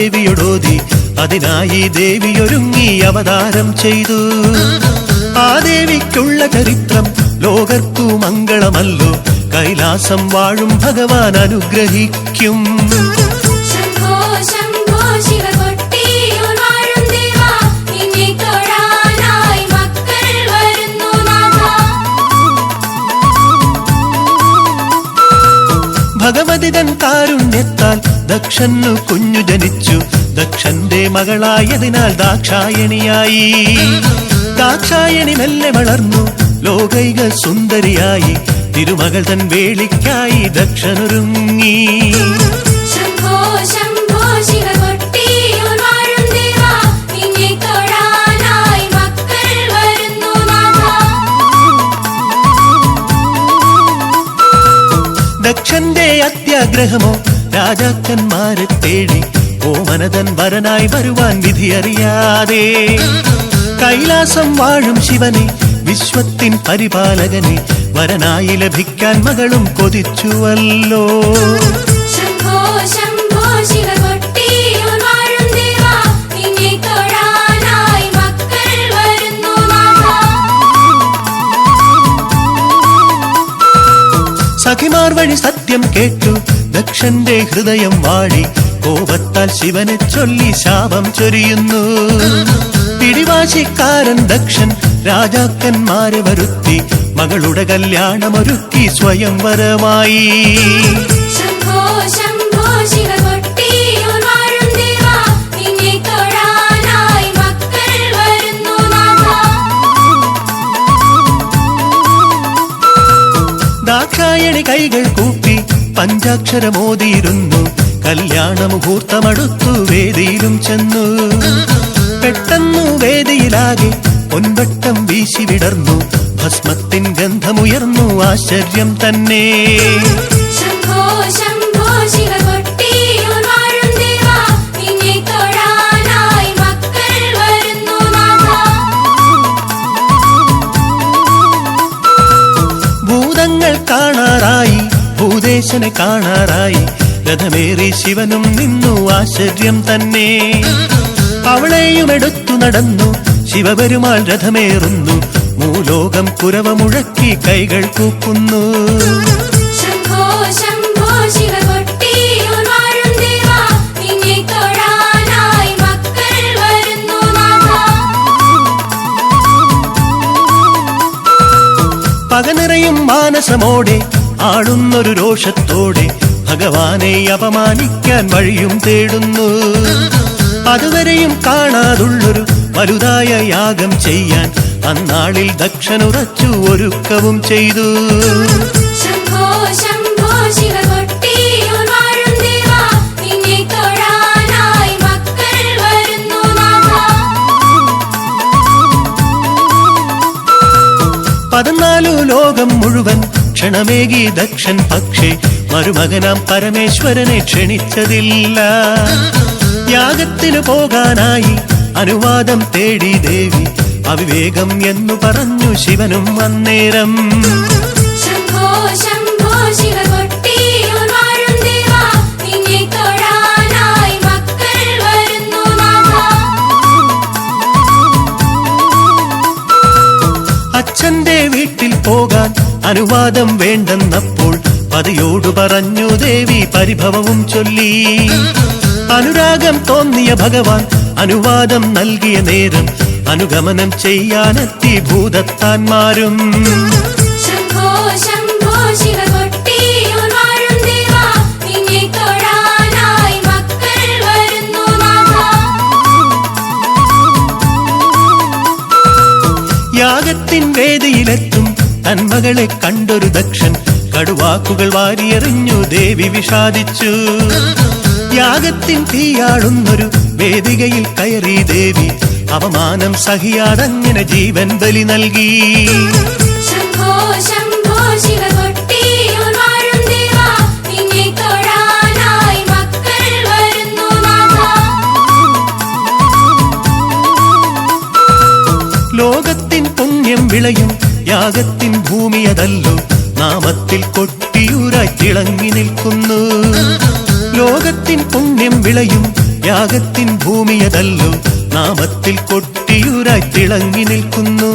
കാലം അതിനായി ദേവി ഒരുങ്ങി ദേവിയൊരുങ്ങി അവതാരം ചെയ്തു. ആ ദേവിക്കുള്ള ചരിത്രം ലോകർക്കു മംഗളമല്ലോ. കൈലാസം വാഴും ഭഗവാൻ അനുഗ്രഹിക്കും. ഭഗവതി തൻ കാരുണ്യത്താൽ ദക്ഷന്നു കുഞ്ഞു ജനിച്ചു. ദക്ഷന്റെ മകളായതിനാൽ ദാക്ഷായണിയായി. ദാക്ഷായണി മെല്ലെ വളർന്നു. ലോകൈക സുന്ദരിയായി. തിരുമകൾ തൻ വേളിക്കായി ദക്ഷനൊരുങ്ങി. ദക്ഷന്റെ അത്യാഗ്രഹമോ? രാജാക്കന്മാരെ തേടി ഓമനതൻ വരനായി വരുവാൻ വിധിയറിയാതെ. കൈലാസം വാഴും ശിവനെ വിശ്വത്തിൻ പരിപാലകനെ വരനായി ലഭിക്കാൻ മകളും കൊതിച്ചുവല്ലോ. സഖിമാർ വഴി സത്യം കേട്ടു ദക്ഷന്റെ ഹൃദയം വാഴി കോപത്താൽ ശിവനെ ചൊല്ലി ശാപം ചൊരിയുന്നു. പിടിവാശിക്കാരൻ ദക്ഷൻ രാജാക്കന്മാരെ വരുത്തി മകളുടെ കല്യാണമൊരുക്കി സ്വയംവരമായി. ശംഭോ ശംഭോ ദാക്ഷായണി കൈകൾ കൂപ്പി പഞ്ചാക്ഷരമോതിയിരുന്നു. കല്യാണ മുഹൂർത്തമടുത്തു വേദിയിലും ചെന്നു. പെട്ടെന്നു വേദിയിലാകെ പൊൻവട്ടം വീശി വിടർന്നു. ഭസ്മത്തിൻ ഗന്ധമുയർന്നു ആശ്ചര്യം തന്നെ. ഭൂദേശനെ കാണാറായി. രഥമേറി ശിവനും നിന്നു ആശ്ചര്യം തന്നെ. അവളെയും എടുത്തു നടന്നു. ശിവപെരുമാൾ രഥമേറുന്നു. മൂലോകം കുരവമുഴക്കി കൈകൾ കൂക്കുന്നു. പകനിറയും മാനസമോടെ ആടുന്നൊരു രോഷത്തോടെ ഭഗവാനെ അപമാനിക്കാൻ വഴിയും തേടുന്നു. അതുവരെയും കാണാതുള്ളൊരു വലുതായ യാഗം ചെയ്യാൻ അന്നാളിൽ ദക്ഷനുറച്ചു ഒരുക്കവും ചെയ്തു. പതിനാലു ലോകം മുഴുവൻ. ക്ഷണമേകി ദക്ഷൻ പക്ഷേ മരുമകനാം പരമേശ്വരനെ ക്ഷണിച്ചതില്ല. യാഗത്തിനു പോകാനായി അനുവാദം തേടി ദേവി. അവിവേകം എന്നു പറഞ്ഞു ശിവനും അന്നേരം. അനുവാദം വേണ്ടെന്നപ്പോൾ പതിയോട് പറഞ്ഞു ദേവി പരിഭവവും ചൊല്ലി. അനുരാഗം തോന്നിയ ഭഗവാൻ അനുവാദം നൽകിയ നേരം അനുഗമനം ചെയ്യാനെത്തി ഭൂതത്താന്മാരും. യാഗത്തിൻ വേദിയിലെത്തും തന്മകളെ കണ്ടൊരു ദക്ഷൻ കടുവാക്കുകൾ വാരിയെറിഞ്ഞു ദേവി വിഷാദിച്ചു. യാഗത്തിൻ തീയാളുന്നൊരു വേദികയിൽ കയറി ദേവി അവമാനം സഹിയാതങ്ങനെ ജീവൻ ബലി നൽകി. യാഗത്തിൻ ഭൂമിയതല്ലോ. നാമത്തിൽ കൊട്ടിയൂരായി തിളങ്ങി നിൽക്കുന്നു. ലോകത്തിൻ പുണ്യം വിളയും യാഗത്തിൻ ഭൂമിയതല്ലോ. നാമത്തിൽ കൊട്ടിയൂരായി തിളങ്ങി നിൽക്കുന്നു.